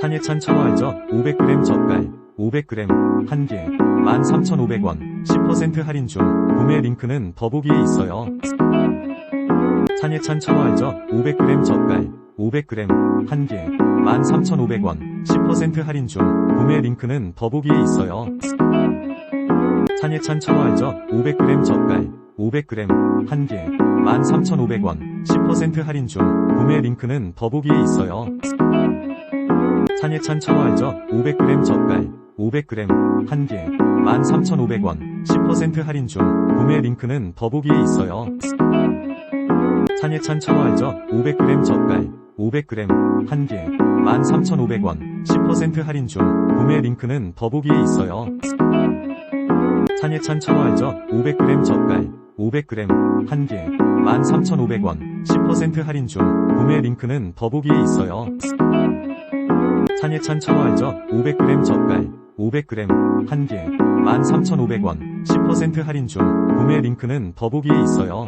찬예찬 청어알젓 500g 젓갈 500g 1개. 13,500원. 10% 할인 중 구매 링크는 더보기에 있어요. 찬예찬 청어알젓 500g 젓갈 500g 1개. 13,500원. 10% 할인 중 구매 링크는 더보기에 있어요. 찬예찬 청어알젓 500g 젓갈 500g 1개. 13,500원. 10% 할인 중 구매 링크는 더보기에 있어요. 찬예찬 청어알젓 500g 젓갈 500g 1개 13,500원 10% 할인 중 구매 링크는 더보기에 있어요. 찬예찬 청어알젓 500g 젓갈 500g 1개 13,500원 10% 할인 중 구매 링크는 더보기에 있어요. 찬예찬 청어알젓 500g 젓갈 500g 1개 13,500원 10% 할인 중 구매 링크는 더보기에 있어요. 찬예찬 청어알젓 500g 젓갈 500g 1개 13,500원 10% 할인 중 구매 링크는 더보기에 있어요.